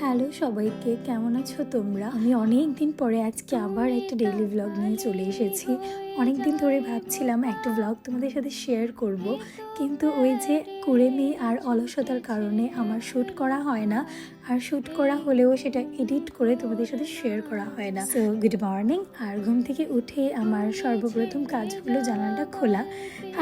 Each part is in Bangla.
হ্যালো সবাইকে, কেমন আছো তোমরা? আমি অনেক দিন পরে আজকে আবার একটা ডেইলি ব্লগ নিয়ে চলে এসেছি। অনেক দিন ধরে ভাবছিলাম একটা ব্লগ তোমাদের সাথে শেয়ার করব কিন্তু ওই যে কুড়েমি আর অলসতার কারণে আমার শ্যুট করা হয় না আর শ্যুট করা হলেও সেটা এডিট করে তোমাদের সাথে শেয়ার করা হয় না। সো গুড মর্নিং আর ঘুম থেকে উঠে আমার সর্বপ্রথম কাজ হলো জানালাটা খোলা।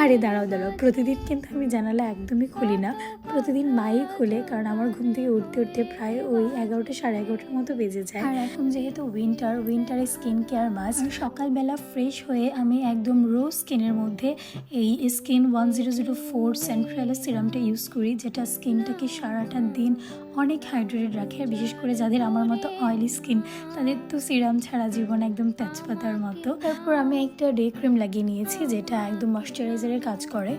আরে দাঁড়াও দাঁড়াও প্রতিদিন কিন্তু আমি জানালা একদমই খুলি না। প্রতিদিন মাই খুলে কারণ আমার ঘুম থেকে উঠতে উঠতে প্রায় ওই এগারোটা সাড়ে এগারোটার মতো বেজে যায়। আর এখন যেহেতু উইন্টার উইন্টারে স্কিন কেয়ার মাস্ক সকালবেলা ফ্রেশ হয়ে আমি একদম রো স্কিনের মধ্যে এই skin one zero zero four সেন্ট্রালের সিরামটা ইউজ করি, যেটা স্কিনটাকে সারাটা দিন অনেক হাইড্রেটেড রাখে। বিশেষ করে যাদের আমার মতো অয়েলি স্কিন তাদের তো সিরাম ছাড়া জীবন একদম তেজপাতার মতো। তারপর আমি একটা ডে ক্রিম লাগিয়ে নিয়েছি, যেটা একদম ময়শ্চারাইজারের কাজ করে।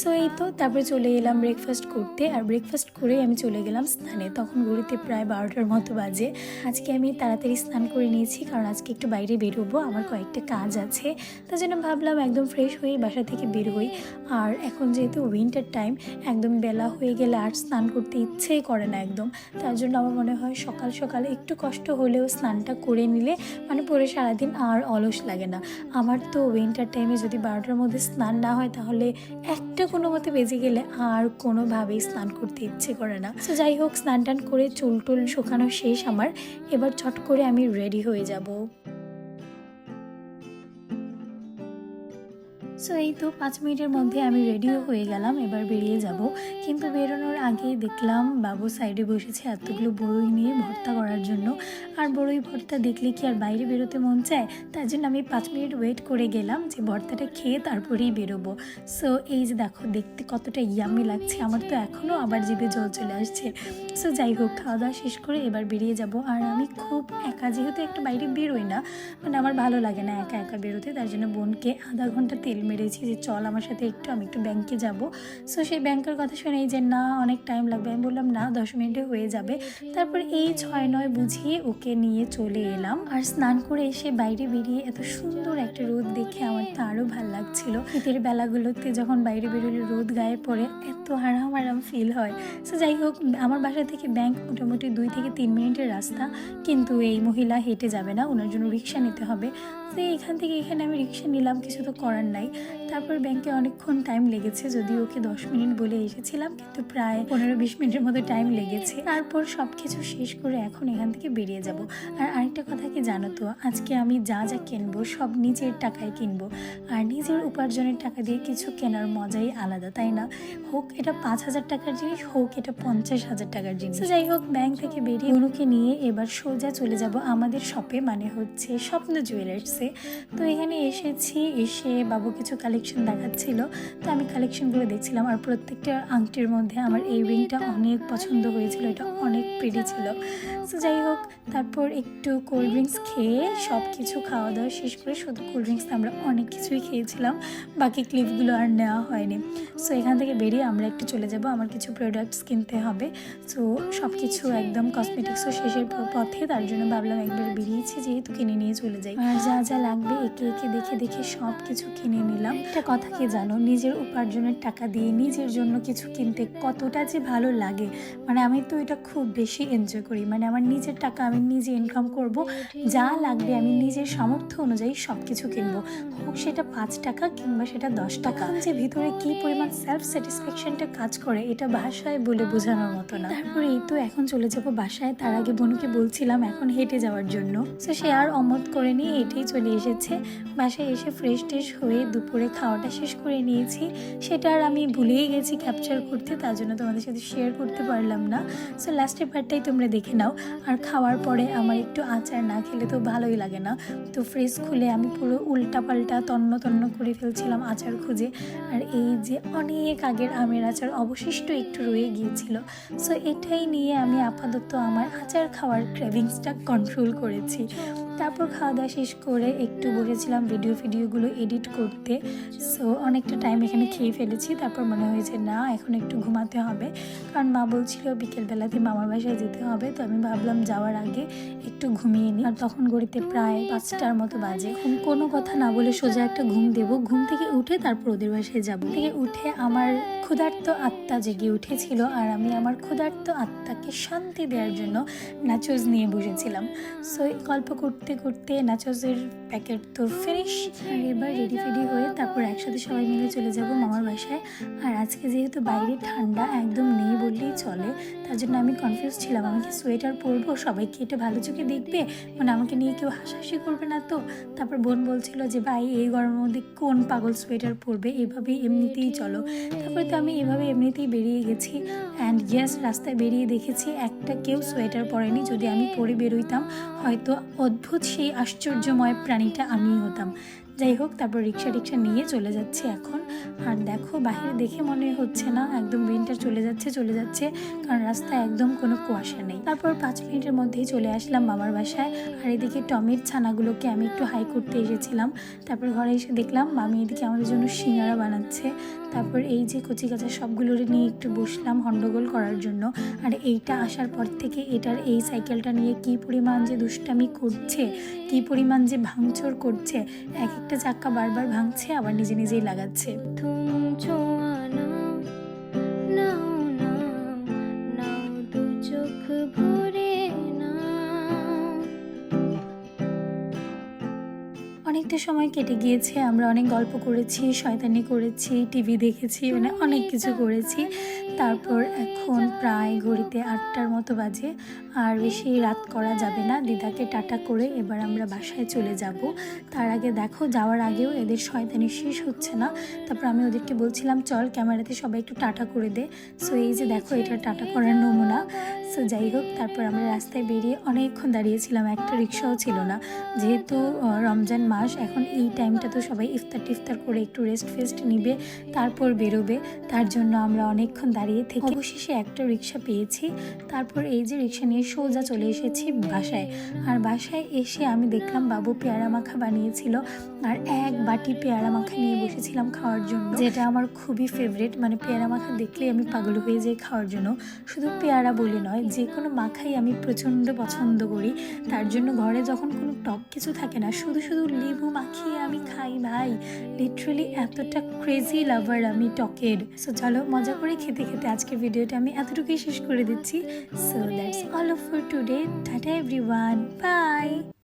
সো এই তো, তারপরে চলে এলাম ব্রেকফাস্ট করতে। আর ব্রেকফাস্ট করেই আমি চলে গেলাম স্নানে। তখন ঘড়িতে প্রায় বারোটার মতো বাজে। আজকে আমি তাড়াতাড়ি স্নান করে নিয়েছি, কারণ আজকে একটু বাইরে বেরোবো। আমার কয়েকটা কাজ আছে। তার জন্য ভাবলাম একদম ফ্রেশ হয়ে বাসা থেকে বের হই। আর এখন যেহেতু উইন্টার টাইম একদম বেলা হয়ে গেলে আর স্নান করতে ইচ্ছেই করে না একদম। তার জন্য আমার মনে হয় সকাল সকাল একটু কষ্ট হলেও স্নানটা করে নিলে মানে পরে সারাদিন আর অলস লাগে না। আমার তো উইন্টার টাইমে যদি বারোটার মধ্যে স্নান না হয় তাহলে একটা কোনো মতে বেজে গেলে আর কোনোভাবেই স্নান করতে ইচ্ছে করে না। তো যাই হোক স্নান টান করে চুল টুল শুকানো শেষ আমার। এবার চট করে আমি রেডি হয়ে যাব। সো এই তো পাঁচ মিনিটের মধ্যে আমি রেডিও হয়ে গেলাম, এবার বেরিয়ে যাব। কিন্তু বেরোনোর আগেই দেখলাম বাবু সাইডে বসেছে এতগুলো বড়ই নিয়ে ভর্তা করার জন্য। আর বড়ই ভর্তা দেখলে কি আর বাইরে বেরোতে মন চায়? তার জন্য আমি পাঁচ মিনিট ওয়েট করে গেলাম যে ভর্তাটা খেয়ে তারপরেই বেরোবো। সো এই যে দেখো, দেখতে কতটা ইয়ামি লাগছে, আমার তো এখনও আবার জিভে জল চলে আসছে। সো যাই হোক, খাওয়া দাওয়া শেষ করে এবার বেরিয়ে যাব। আর আমি খুব একা, যেহেতু একটা বাইরে বেরোই না মানে আমার ভালো লাগে না একা একা বেরোতে, তার জন্য বোনকে আধা ঘণ্টা তেল মেরেছি যে চল আমার সাথে একটু, আমি একটু ব্যাংকে যাব। সো সেই ব্যাংকের কথা শুনেই যে না, অনেক টাইম লাগবে। আমি বললাম, না, দশ মিনিটে হয়ে যাবে। তারপর এই ছয় নয় বুঝিয়ে ওকে নিয়ে চলে এলাম। আর স্নান করে এসে বাইরে বেরিয়ে এত সুন্দর একটা রোদ দেখে আমার তো আরও ভালো লাগছিল। শীতের বেলাগুলোতে যখন বাইরে বেরোলে রোদ গায়ে পড়ে, এত আরাম আরাম ফিল হয়। সো যাই হোক, আমার বাসা থেকে ব্যাংক মোটামুটি দুই থেকে তিন মিনিটের রাস্তা। কিন্তু এই মহিলা হেঁটে যাবে না, ওনার জন্য রিক্সা নিতে হবে। তো এখান থেকে এখানে আমি রিক্সা নিলাম, কিছু তো করার নাই। তারপর ব্যাংকে অনেকক্ষণ টাইম লেগেছে যদি ওকে দশ মিনিট বলে এসেছিলাম, কিন্তু প্রায় পনেরো বিশ মিনিটের মতো টাইম লেগেছে। তারপর সব কিছু শেষ করে এখন এখান থেকে বেরিয়ে যাব। আর আরেকটা কথা কি জানো তো, আজকে আমি যা যা কিনবো, সব নিজের টাকায় কিনবো। আর নিজের উপার্জনের টাকা দিয়ে কিছু কেনার মজাই আলাদা, তাই না? হোক এটা পাঁচ হাজার টাকার জিনিস, হোক এটা পঞ্চাশ হাজার টাকার জিনিস। যাই হোক, ব্যাংক থেকে বেরিয়ে অনুকে নিয়ে এবার সোজা চলে যাব আমাদের শপে মানে হচ্ছে স্বপ্ন জুয়েলার্সে তো এখানে এসেছি এসে বাবু কিছু কালেকশন দেখাচ্ছিল। তো আমি কালেকশনগুলো দেখছিলাম আর প্রত্যেকটা আংটির মধ্যে আমার এই রিংটা অনেক পছন্দ হয়েছিল। এটা অনেক প্রিটি ছিল। তো যাই হোক তারপর একটু কোল্ড ড্রিঙ্কস খেয়ে সব কিছু খাওয়া দাওয়া শেষ করে শুধু কোল্ড ড্রিঙ্কস আমরা অনেক কিছুই খেয়েছিলাম। বাকি ক্লিপগুলো আর নেওয়া হয়নি। সো এখান থেকে বেরিয়ে আমরা একটু চলে যাব। আমার কিছু প্রোডাক্টস কিনতে হবে। সো সব কিছু একদম কসমেটিক্সও শেষের পথে। তার জন্য ভাবলাম একবার বেরিয়েছি যেহেতু কিনে নিয়ে চলে যাই। আর যা যা লাগবে একে একে দেখে দেখে সব কিছু কিনে নিলাম। একটা কথা কি জানো? নিজের উপার্জনের টাকা দিয়ে নিজের জন্য কিছু কিনতে কতটা যে ভালো লাগে। মানে আমি তো এটা খুব বেশি এনজয় করি। মানে আমার নিজের টাকা আমি নিজে ইনকাম করব। যা লাগবে আমি নিজের সামর্থ্য অনুযায়ী সব কিছু কিনবো। হোক সেটা পাঁচ টাকা কিংবা সেটা দশ টাকা। যে ভিতরে কি পরিমাণ সেলফ স্যাটিসফ্যাকশনটা কাজ করে, এটা ভাষায় বলে বোঝানোর মতো না। তারপরে এই তো এখন চলে যাব বাসায়। তার আগে বনুকে বলছিলাম এখন হেঁটে যাওয়ার জন্য। তো সে আর অমত করে নিয়ে হেঁটেই চলে এসেছে। বাসায় এসে ফ্রেশ ট্রেশ হয়ে দুপুরে খাওয়াটা শেষ করে নিয়েছি। সেটা আর আমি ভুলেই গেছি ক্যাপচার করতে, তার জন্য তোমাদের সাথে শেয়ার করতে পারলাম না। সো লাস্টের পার্টটাই তোমরা দেখে নাও। আর খাওয়ার পরে আমার একটু আচার না খেলে তো ভালোই লাগে না। তো ফ্রেশ খুলে আমি পুরো উল্টা পাল্টা তন্ন তন্ন করে ফেলছিলাম আচার খুঁজে। আর এই যে অনেক আগের আমের আচার অবশিষ্ট একটু রয়ে গিয়েছিল। সো এটাই নিয়ে আমি আপাতত আমার আচার খাওয়ার ক্রেভিংসটা কন্ট্রোল করেছি। তারপর খাওয়া দাওয়া শেষ করে একটু বসেছিলাম ভিডিও ফিডিওগুলো এডিট করতে। সো অনেকটা টাইম এখানে খেয়ে ফেলেছি। তারপর মনে হয়েছে, না, এখন একটু ঘুমাতে হবে। কারণ মা বলছিল, বিকেলবেলাতে মামার বাসায় যেতে হবে। তো আমি ভাবলাম, যাওয়ার আগে একটু ঘুমিয়ে নিই। আর তখন ঘড়িতে প্রায় পাঁচটার মতো বাজে। ঘুম কোনো কথা না বলে সোজা একটা ঘুম দেব। ঘুম থেকে উঠে তারপর ওদের বাসায় যাব। থেকে উঠে আমার ক্ষুধার্ত আত্মা জেগে উঠেছিল আর আমি আমার ক্ষুধার্ত আত্মাকে শান্তি দেওয়ার জন্য নাচোজ নিয়ে বসেছিলাম। সো গল্প করতে করতে নাচসের প্যাকেট তো ফিনিশ আর এবার রেডি ফেডি হয়ে তারপর একসাথে সবাই মিলে চলে যাব মামার বাসায়। আর আজকে যেহেতু বাইরে ঠান্ডা, একদম চলে, তার জন্য আমি কনফিউজ ছিলাম। আমি কি সোয়েটার পরবো? সবাই কি এটা ভালো চোখে দেখবে? মানে আমাকে নিয়ে কেউ হাসাহাসি করবে না তো? তারপর বোন বলছিল যে, ভাই, এই গরমের মধ্যে কোন পাগল সোয়েটার পরবে? এভাবেই এমনিতেই চলো। তারপরে তো আমি এভাবে এমনিতেই বেরিয়ে গেছি। অ্যান্ড ইয়েস রাস্তায় বেরিয়ে দেখেছি, একটা কেউ সোয়েটার পরেনি। যদি আমি পরে বেরোইতাম, হয়তো অদ্ভুত সেই আশ্চর্যময় প্রাণীটা আমিই হতাম। যাই হোক, তারপর রিক্সা টিক্সা নিয়ে চলে যাচ্ছে এখন। আর দেখো, বাহিরে দেখে মনে হচ্ছে না, একদম উইন্টার চলে যাচ্ছে চলে যাচ্ছে, কারণ রাস্তায় একদম কোনো কুয়াশা নেই। তারপর পাঁচ মিনিটের মধ্যেই চলে আসলাম মামার বাসায়। আর এদিকে টমের ছানাগুলোকে আমি একটু হাই করতে এসেছিলাম। তারপর ঘরে এসে দেখলাম, মামি, এদিকে আমাদের জন্য সিঙ্গারা বানাচ্ছে। তারপর এই যে কচি কাঁচা সবগুলোর নিয়ে একটু বসলাম হন্ডগোল করার জন্য। আর এইটা আসার পর থেকে এটার এই সাইকেলটা নিয়ে কি পরিমাণ যে দুষ্টামি করছে, কি পরিমাণ যে ভাঙচুর করছে এক একটা চাক্কা বারবার ভাঙছে, আবার নিজে নিজেই লাগাচ্ছে। অনেকটা সময় কেটে গিয়েছে, আমরা অনেক গল্প করেছি, শয়তানি করেছি, টিভি দেখেছি মানে অনেক কিছু করেছি। তারপর এখন প্রায় ঘড়িতে আটটার মতো বাজে। আর বেশি রাত করা যাবে না। দিদাকে টাটা করে এবার আমরা বাসায় চলে যাব। তার আগে দেখো, যাওয়ার আগেও এদের শয়তানি শেষ হচ্ছে না। তারপর আমি ওদেরকে বলছিলাম, চল ক্যামেরাতে সবাই একটু টাটা করে দে। সো এই যে দেখো, এটা টাটা করার নমুনা। সো যাই হোক, তারপর আমরা রাস্তায় বেরিয়ে অনেকক্ষণ দাঁড়িয়েছিলাম। একটা রিক্সাও ছিল না। যেহেতু রমজান মাস, এখন এই টাইমটা তো সবাই ইফতার টিফতার করে একটু রেস্ট ফেস্ট নিবে, তারপর বেরোবে। তার জন্য আমরা অনেকক্ষণ দাঁড়িয়ে থেকে অবশেষে একটা রিক্সা পেয়েছি। তারপর এই যে রিক্সা নিয়ে সোজা চলে এসেছি বাসায়। আর বাসায় এসে আমি দেখলাম বাবু পেয়ারা মাখা বানিয়েছিল। আর এক বাটি পেয়ারা মাখা নিয়ে বসেছিলাম খাওয়ার জন্য। যেটা আমার খুবই ফেভারিট মানে পেয়ারা মাখা দেখলেই আমি পাগল হয়ে যাই খাওয়ার জন্য। শুধু পেয়ারা বলে নয়, যে কোনো মাখাই আমি প্রচণ্ড পছন্দ করি। তার জন্য ঘরে যখন কোনো টক কিছু থাকে না, শুধু শুধু লেবু মাখিয়ে আমি খাই ভাই। লিটারালি এতটা ক্রেজি লাভার আমি টকের। সো চলো মজা করে খেতে খেতে আজকের ভিডিওটা আমি এতটুকুই শেষ করে দিচ্ছি। So that's all for today. Tata everyone. Bye.